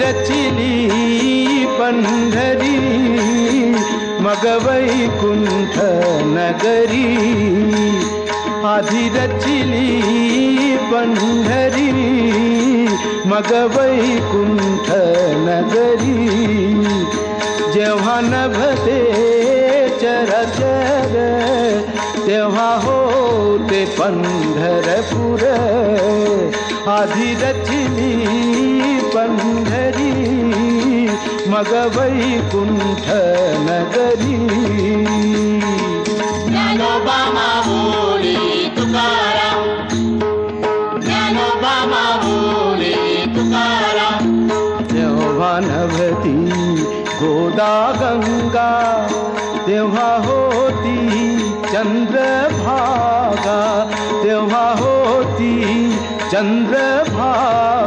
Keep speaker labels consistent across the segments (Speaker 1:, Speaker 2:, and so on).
Speaker 1: रचिली पंढरी मग वैकुंठ नगरी आधी रचिली पंढरी मग वैकुंठ नगरी जेव्हा नभते चरचर, तेव्हा होते पंढरपूर। आधी रचली पंढरी मग वैकुंठ नगरी
Speaker 2: ज्ञानोबा माऊली तुकाराम। ज्ञानोबा माऊली तुकाराम।
Speaker 1: तेव्हा नभती गोदा गंगा। तेव्हा होती चंद्रभागा। तेव्हा होती चंद्रभागा।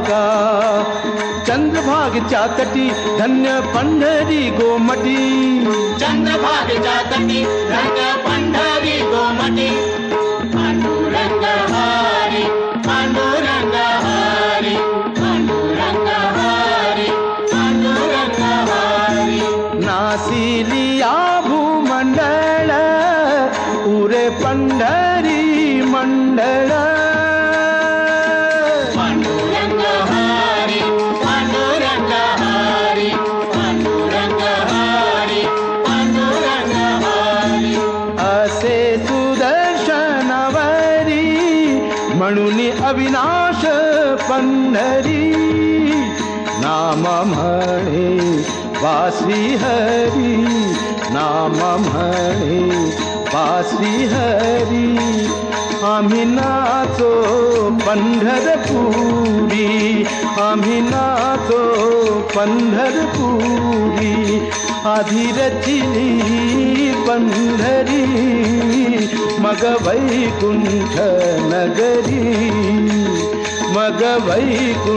Speaker 1: चंद्रभागच्या तटी धन्य पंढरी गोमटी।
Speaker 2: चंद्रभागेच्या तटी रंग पंढरी गोमटी।
Speaker 1: नासिलिया उरे पंढरी मंडळ म्हणून अविनाश पंढरी नाम म्हणे वासी हरी, नाम म्हणे वासी हरी। आम्ही नाचो पंढरपुरी आम्ही नाचो पंढरपुरी आधी रचिली पंढरी మగవైకుంఠ నగరీ మగవైకుంఠ